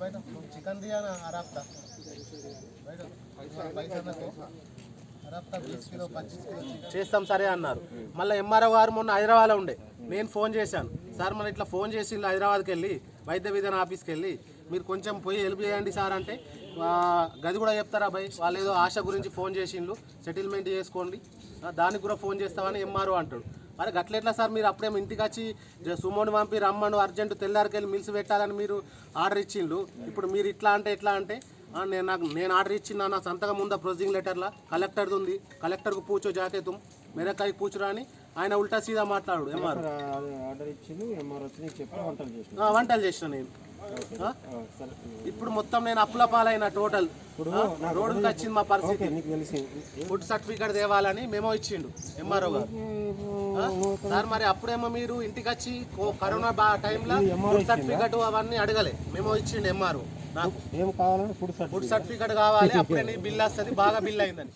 బయట. చికెన్ దియా అరాప్తా బయట. చేస్తాం సరే అన్నారు. మళ్ళీ ఎంఆర్ఓ గారు మొన్న హైదరాబాద్లో ఉండే. నేను ఫోన్ చేశాను. సార్ మన ఇట్లా ఫోన్ చేసి హైదరాబాద్కి వెళ్ళి వైద్య విధాన ఆఫీస్కి వెళ్ళి మీరు కొంచెం పోయి హెల్ప్ చేయండి సార్ అంటే గది కూడా చెప్తారా భయ్? వాళ్ళు ఏదో ఆశ గురించి ఫోన్ చేసిండ్రు సెటిల్మెంట్ చేసుకోండి. దానికి కూడా ఫోన్ చేస్తామని ఎంఆర్ఓ అంటాడు. మరి గట్లెట్లా సార్ మీరు అప్పుడేమో ఇంటికి వచ్చి సుమోని పంపి రమ్మను అర్జెంట్ తెల్లారికి వెళ్ళి మిల్స్ పెట్టాలని మీరు ఆర్డర్ ఇచ్చిండ్రు. ఇప్పుడు మీరు ఇట్లా అంటే ఎట్లా అంటే నేను నాకు నేను ఆర్డర్ ఇచ్చిన నా సంతకం ఉందా ప్రొసీజింగ్ లెటర్లా? కలెక్టర్ది ఉంది. కలెక్టర్కు పూచో జాతే తుమ్ మెరకాయ పూచురా అని ఆయన ఉల్టా సీదా మాట్లాడు ఎంఆర్. ఆర్డర్ ఇచ్చింది ఎంఆర్ వచ్చి వంటలు చేసిన. వంటలు చేసిన నేను. ఇప్పుడు మొత్తం నేను అప్పుల పాలైన టోటల్. రోడ్డుకి వచ్చింది మా పరిస్థితి. ఫుడ్ సర్టిఫికేట్ తేవాలని మేమో ఇచ్చిండు ఎంఆర్ఓ గారు? సార్ మరి అప్పుడేమో మీరు ఇంటికి వచ్చి కరోనా టైంలో ఫుడ్ సర్టిఫికేట్ అవన్నీ అడగలే. మేమో ఇచ్చిండు ఎంఆర్ఓ నాకు. ఏం కావాలని ఫుడ్ ఫుడ్ సర్టిఫికేట్ కావాలి అప్పుడే నీ బిల్ వస్తుంది బాగా బిల్ అయిందని.